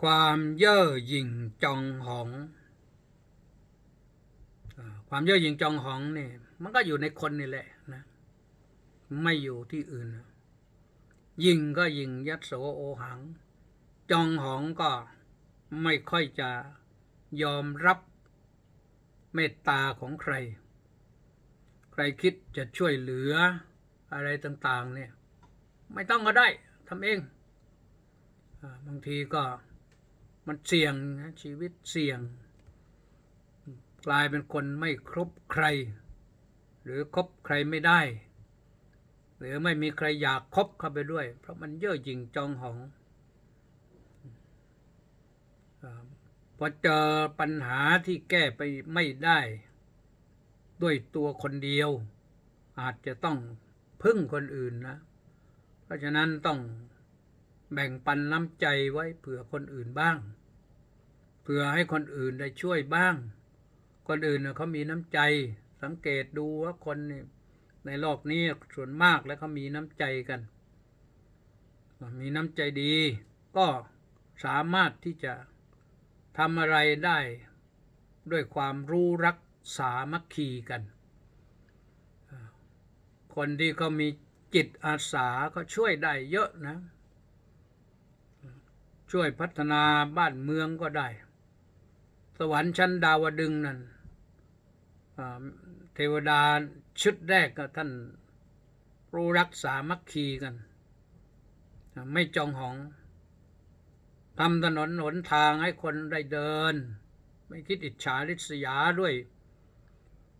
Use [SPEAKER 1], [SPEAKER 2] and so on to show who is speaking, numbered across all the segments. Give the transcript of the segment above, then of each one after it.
[SPEAKER 1] ความเย่อหยิ่งจองหอง ความเย่อหยิ่งจองหองเนี่ยมันก็อยู่ในคนนี่แหละนะ ไม่อยู่ที่อื่น ยิงก็ยิงยัดโสโอหัง จองหองก็ไม่ค่อยจะยอมรับเมตตาของใคร ใครคิดจะช่วยเหลืออะไรต่าง ๆ เนี่ย ไม่ต้องก็ได้ทำเองอบางทีก็ มันเสี่ยงนะชีวิตเสี่ยง กลายเป็นคนไม่ครบใคร หรือคบใครไม่ได้ หรือไม่มีใครอยากคบเข้าไปด้วย เพราะมันเย่อหยิ่งจองหองพอเจอปัญหาที่แก้ไปไม่ได้ ด้วยตัวคนเดียว อาจจะต้องพึ่งคนอื่นนะ เพราะฉะนั้นต้อง แบ่งปันน้ำใจไว้เผื่อคนอื่นบ้าง เผื่อให้คนอื่นได้ช่วยบ้าง คนอื่นน่ะเขามีน้ำใจ สังเกตดูว่าคนในโลกนี้ส่วนมากแล้วเขามีน้ำใจกัน มีน้ำใจดี ก็สามารถที่จะทำอะไรได้ ด้วยความรู้รักสามัคคีกัน คนที่เขามีจิตอาสาก็ช่วยได้เยอะนะ ช่วยพัฒนาบ้านเมืองก็ได้ สวรรค์ชั้นดาวดึงนั่นเทวดาชุดแรกก็ท่านรู้รักสามัคคีกัน ไม่จองหองทำถนนหนทางให้คนได้เดิน ไม่คิดอิจฉาริษยาด้วย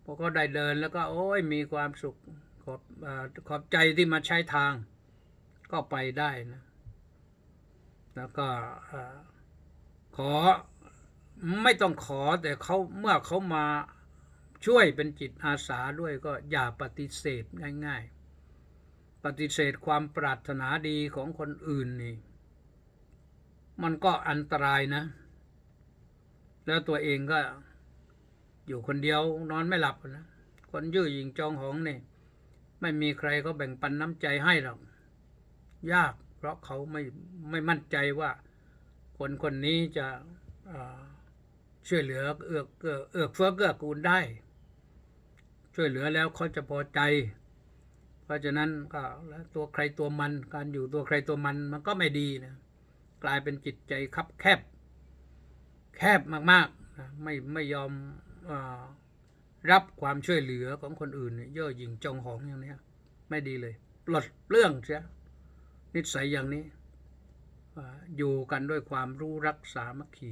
[SPEAKER 1] พอก็ได้เดินแล้วก็โอ้ยมีความสุขขอบขอบใจที่มาใช้ทางก็ไปได้นะ แล้วก็ขอไม่ต้องขอแต่เขาเมื่อเขามาช่วยเป็นจิตอาสาด้วยก็อย่าปฏิเสธง่าย ๆ ปฏิเสธความปรารถนาดีของคนอื่นนี่ มันก็อันตรายนะ แล้วตัวเองก็อยู่คนเดียวนอนไม่หลับนะคนยื้อยิงจองหองนี่ ไม่มีใครก็แบ่งปันน้ำใจให้หรอก ยาก เพราะเขาไม่ไม่มั่นใจว่าคนคนนี้จะช่วยเหลือเอื้อเอื้อเอื้อเฟื้อเกื้อกูลได้ ช่วยเหลือแล้วเขาจะพอใจ เพราะฉะนั้นก็แล้วตัวใครตัวมันการอยู่ตัวใครตัวมันมันก็ไม่ดีนะกลายเป็นจิตใจคับแคบ แคบมากๆนะไม่ไม่ยอมอรับความช่วยเหลือของคนอื่นเย่อหยิ่งจองหองอย่างนี้ไม่ดีเลย ปลดเปลื้องเสีย นิสัยอย่างนี้อยู่กันด้วยความรู้รักสามัคคี